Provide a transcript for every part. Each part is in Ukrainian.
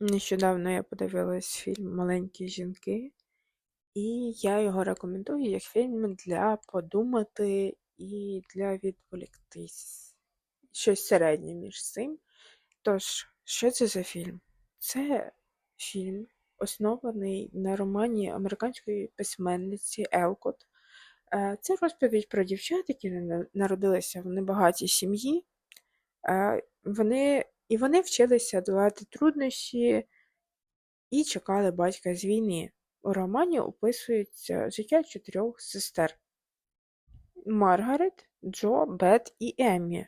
Нещодавно я подивилась фільм Маленькі жінки, і я його рекомендую як фільм для подумати і для відволіктись. Щось середнє між цим. Тож, що це за фільм? Це фільм, оснований на романі американської письменниці Елкот. Е, Це розповідь про дівчат, які народилися в небагатій сім'ї. Е, Вони, і вони вчилися долати труднощі і чекали батька з війни. У романі описується життя чотирьох сестер: Маргарет, Джо, Бет і Еммі.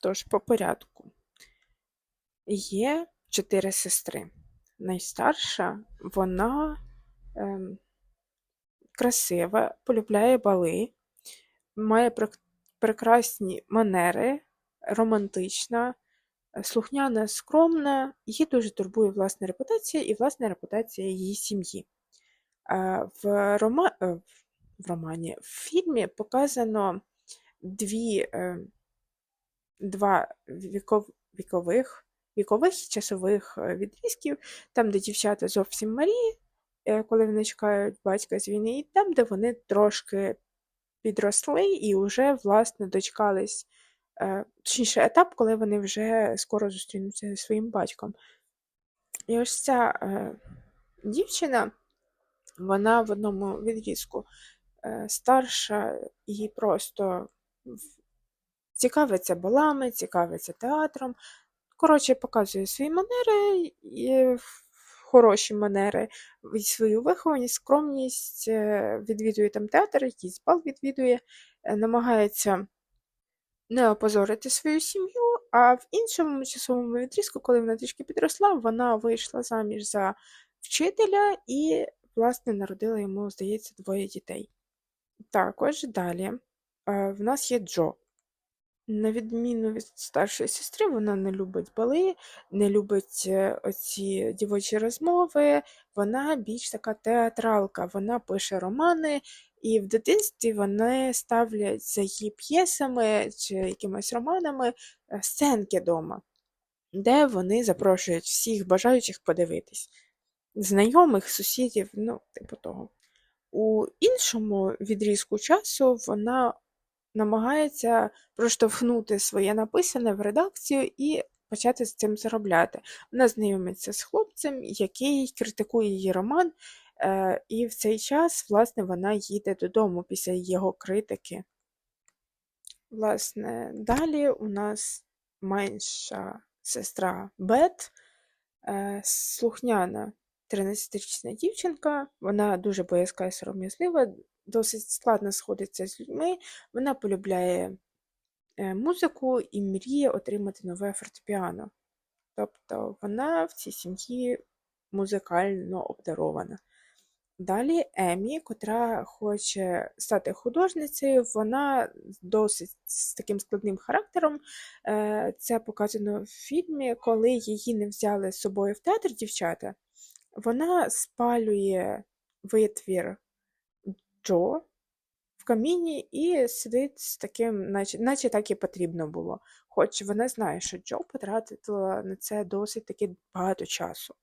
Тож по порядку. Є чотири сестри. Найстарша, вона ем, красива, полюбляє бали, має прекрасні манери, романтична, слухняна, скромна, її дуже турбує власна репутація і власна репутація її сім'ї. В, рома... е, в романі, в фільмі показано дві, е, два віков... вікових, вікових і часових е, відрізків, там, де дівчата зовсім малі, е, коли вони чекають батька з війни, і там, де вони трошки підросли і вже, власне, дочекались, е, точніше, етап, коли вони вже скоро зустрінуться зі своїм батьком. І ось ця е, дівчина, вона в одному відрізку е, старша і просто цікавиться балами, цікавиться театром. Коротше, показує свої манери, і хороші манери, і свою вихованість, скромність, е, відвідує там театр, якийсь бал відвідує, е, намагається не опозорити свою сім'ю, а в іншому часовому відрізку, коли вона трішки підросла, вона вийшла заміж за вчителя і, власне, народила йому, здається, двоє дітей. Також далі е, в нас є Джо. На відміну від старшої сестри, вона не любить бали, не любить е, оці дівочі розмови, вона більш така театралка, вона пише романи, і в дитинстві вони ставлять за її п'єсами чи якимись романами е, сценки дома, де вони запрошують всіх бажаючих подивитись. Знайомих, сусідів, ну, типу того. У іншому відрізку часу вона намагається проштовхнути своє написане в редакцію і почати з цим заробляти. Вона знайомиться з хлопцем, який критикує її роман, е, і в цей час, власне, вона їде додому після його критики. Власне, далі у нас менша сестра Бет, е, слухняна 13-річна дівчинка, вона дуже боязка і сором'язлива, досить складно сходиться з людьми, вона полюбляє е, музику і мріє отримати нове фортепіано. Тобто вона в цій сім'ї музикально обдарована. Далі Емі, котра хоче стати художницею, вона досить з таким складним характером. Е, Це показано в фільмі, коли її не взяли з собою в театр дівчата. Вона спалює витвір Джо в каміні і сидить з таким, наче, наче так і потрібно було. Хоч вона знає, що Джо потратила на це досить таки багато часу.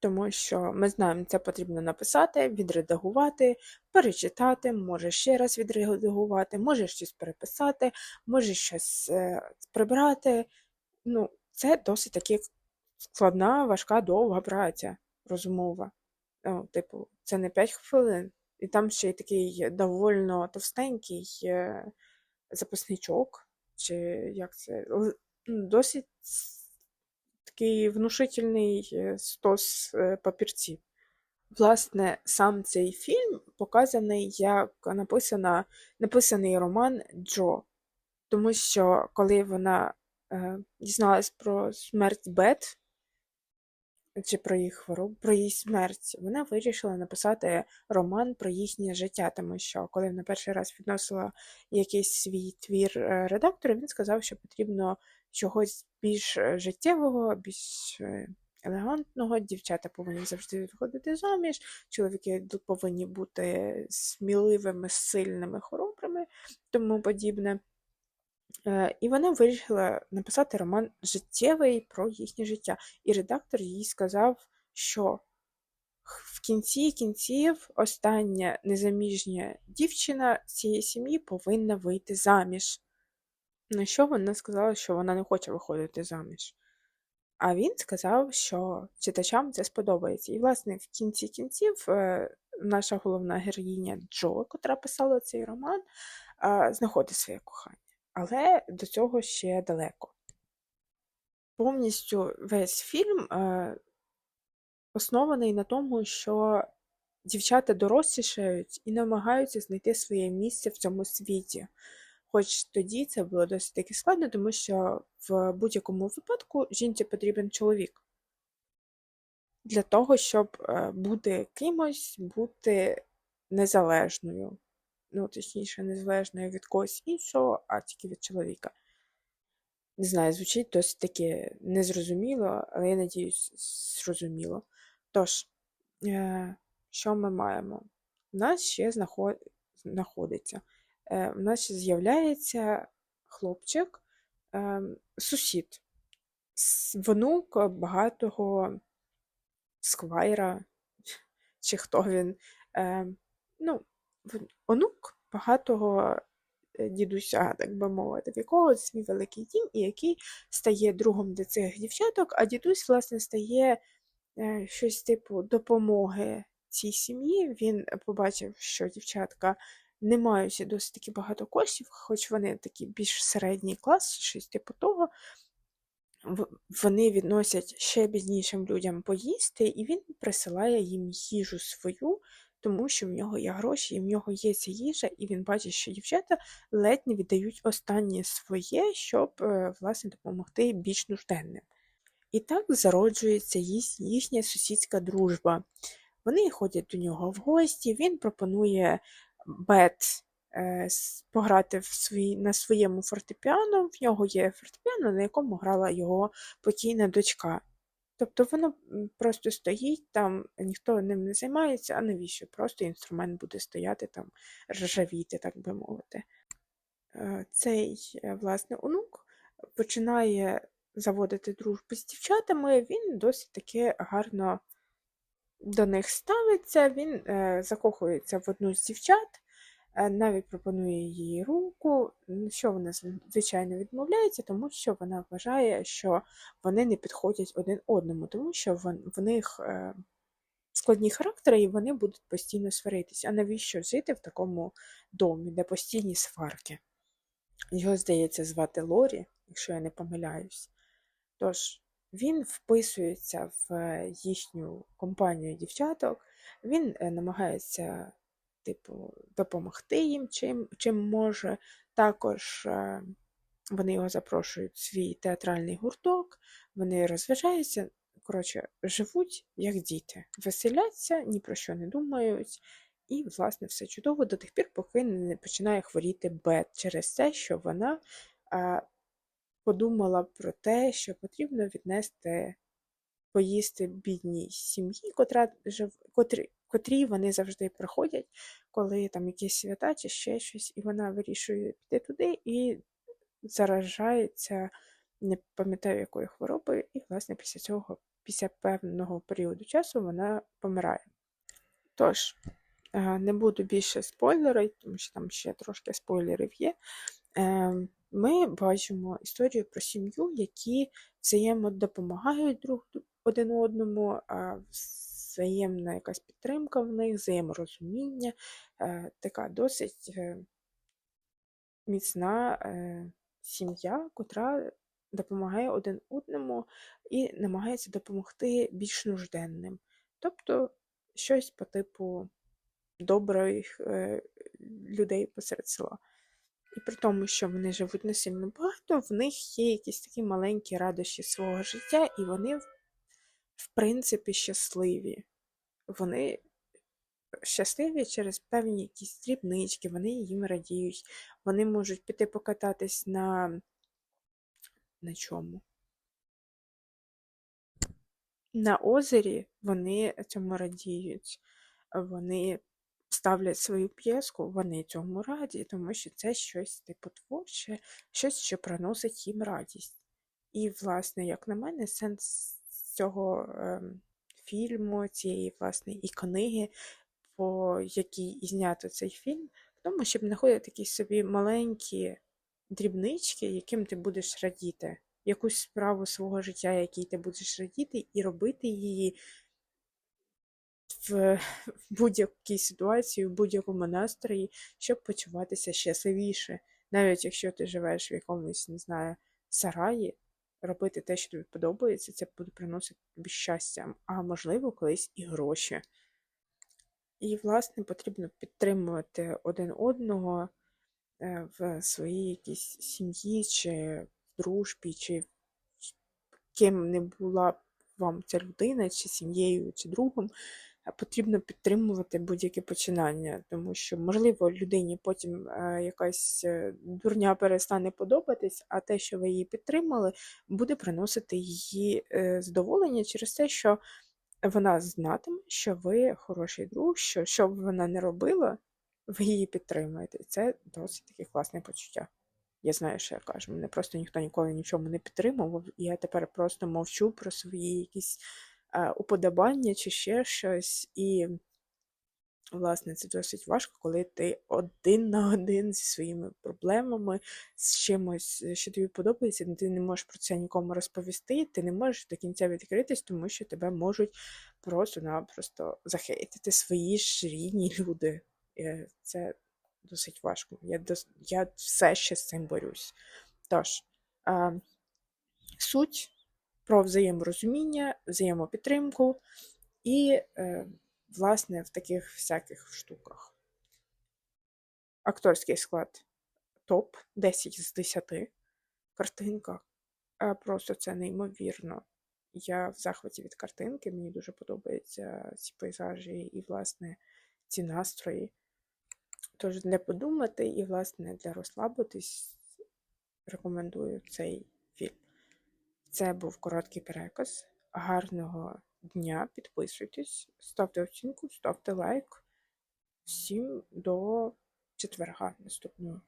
Тому що ми знаємо, це потрібно написати, відредагувати, перечитати, може ще раз відредагувати, може щось переписати, може щось е, прибрати. Ну, це досить таки складна, важка, довга праця розумова. Ну, типу, це не 5 хвилин. І там ще й такий довольно товстенький е, записничок, чи як це, ну, досить такий внушительний е, стос е, папірців. Власне, сам цей фільм показаний як написана, написаний роман Джо. Тому що коли вона е, дізналась про смерть Бет, чи про їх хворобу, про її смерть, вона вирішила написати роман про їхнє життя, тому що коли вона перший раз відносила якийсь свій твір е, редактору, він сказав, що потрібно чогось більш е, життєвого, більш е, елегантного. Дівчата повинні завжди виходити заміж, чоловіки повинні бути сміливими, сильними, хоробрими, тому подібне. І вона вирішила написати роман життєвий про їхнє життя. І редактор їй сказав, що в кінці кінців остання незаміжня дівчина цієї сім'ї повинна вийти заміж. На що вона сказала, що вона не хоче виходити заміж. А він сказав, що читачам це сподобається. І, власне, в кінці кінців е, наша головна героїня Джо, котра писала цей роман, е, знаходить своє кохання. Але до цього ще далеко. Повністю весь фільм е, оснований на тому, що дівчата дорослішають і намагаються знайти своє місце в цьому світі. Хоч тоді це було досить таки складно, тому що в будь-якому випадку жінці потрібен чоловік для того, щоб е, бути кимось, бути незалежною. Ну, точніше, незалежною від когось іншого, а тільки від чоловіка. Не знаю, звучить досить таки незрозуміло, але я надіюсь, зрозуміло. Тож, е, що ми маємо? У нас ще знаход... знаходиться. Е, У нас ще з'являється хлопчик, е, сусід, внук багатого сквайра, чи хто він. Е, ну, онук багатого е, дідуся, так би мовити, в якого свій великий дім, і який стає другом для цих дівчаток, а дідусь, власне, стає е, щось типу допомоги цій сім'ї. Він побачив, що дівчатка не мають досить таки багато коштів, хоч вони такі більш середній клас, щось типу того. Вони відносять ще біднішим людям поїсти, і він присилає їм їжу свою, тому що в нього є гроші, і в нього є ця їжа, і він бачить, що дівчата ледь не віддають останнє своє, щоб е, власне допомогти більш нужденним. І так зароджується їхня сусідська дружба. Вони ходять до нього в гості, він пропонує Бет е, пограти в свій, на своєму фортепіано. В нього є фортепіано, на якому грала його покійна дочка. Тобто воно просто стоїть там, ніхто ним не займається, а навіщо? Просто інструмент буде стояти там, ржавіти, так би мовити. Е, Цей, е, власне, онук починає заводити дружбу з дівчатами, він досить таки гарно до них ставиться, він е, закохується в одну з дівчат, навіть пропонує їй руку, що вона звичайно відмовляється, тому що вона вважає, що вони не підходять один одному, тому що в них е, складні характери і вони будуть постійно сваритись. А навіщо жити в такому домі, де постійні сварки? Його, здається, звати Лорі, якщо я не помиляюсь. Тож він вписується в е, їхню компанію дівчаток, він е, намагається, типу, допомогти їм чим, чим може. Також е, вони його запрошують в свій театральний гурток, вони розважаються, коротше, живуть як діти, веселяться, ні про що не думають. І, власне, все чудово до тих пір, поки не починає хворіти Бет через те, що вона а, подумала про те, що потрібно віднести поїсти бідній сім'ї, котра жив, котрі, котрі вони завжди приходять, коли там якісь свята чи ще щось, і вона вирішує піти туди і заражається, не пам'ятаю якою хворобою, і, власне, після цього, після певного періоду часу, вона помирає. Тож, е, не буду більше спойлерити, тому що там ще трошки спойлерів є. Е, Ми бачимо історію про сім'ю, які взаємодопомагають друг один одному, взаємна якась підтримка в них, взаєморозуміння, е, така досить е, міцна е, сім'я, котра допомагає один одному і намагається допомогти більш нужденним. Тобто щось по типу добрих людей посеред села. І при тому, що вони живуть не сильно багато, в них є якісь такі маленькі радощі свого життя, і вони, в- принципі, щасливі. Вони щасливі через певні якісь дрібнички, вони їм радіють. Вони можуть піти покататись на, на чому? На озері вони цьому радіють. Вони ставлять свою п'єску, вони цьому раді, тому що це щось типу творче, щось, що приносить їм радість. І, власне, як на мене, сенс цього ем, фільму, цієї власне і книги, по якій знято цей фільм, в тому, щоб знаходити такі собі маленькі дрібнички, яким ти будеш радіти, якусь справу свого життя, якій ти будеш радіти, і робити її в будь-якій ситуації, в будь-якому настрої, щоб почуватися щасливіше. Навіть якщо ти живеш в якомусь, не знаю, сараї, робити те, що тобі подобається, це буде приносити тобі щастя, а можливо, колись і гроші. І, власне, потрібно підтримувати один одного е, в своїй якійсь сім'ї, чи в дружбі, чи ким не була вам ця людина, чи сім'єю, чи другом, потрібно підтримувати будь-які починання, тому що, можливо, людині потім е, якась е, дурня перестане подобатись, а те, що ви її підтримали, буде приносити її е, задоволення через те, що вона знатиме, що ви хороший друг, що що б вона не робила, ви її підтримуєте. І це досить таке класне почуття. Я знаю, що я кажу. Мене просто ніхто ніколи нічому не підтримував, і я тепер просто мовчу про свої якісь е, уподобання чи ще щось. І, власне, це досить важко, коли ти один на один зі своїми проблемами, з чимось, що тобі подобається, ти не можеш про це нікому розповісти, ти не можеш до кінця відкритись, тому що тебе можуть просто-напросто захейтити свої ж рідні люди. Е, Це досить важко. Я, дос... я все ще з цим борюсь. Тож, е, суть про взаєморозуміння, взаємопідтримку і, е, власне, в таких всяких штуках. Акторський склад топ 10 з 10. Картинка. Е, просто це неймовірно. Я в захваті від картинки, мені дуже подобаються ці пейзажі і, власне, ці настрої. Тож для подумати і, власне, для розслабитись рекомендую цей. Це був короткий переказ. Гарного дня, підписуйтесь, ставте оцінку, ставте лайк. Всім до четверга наступного.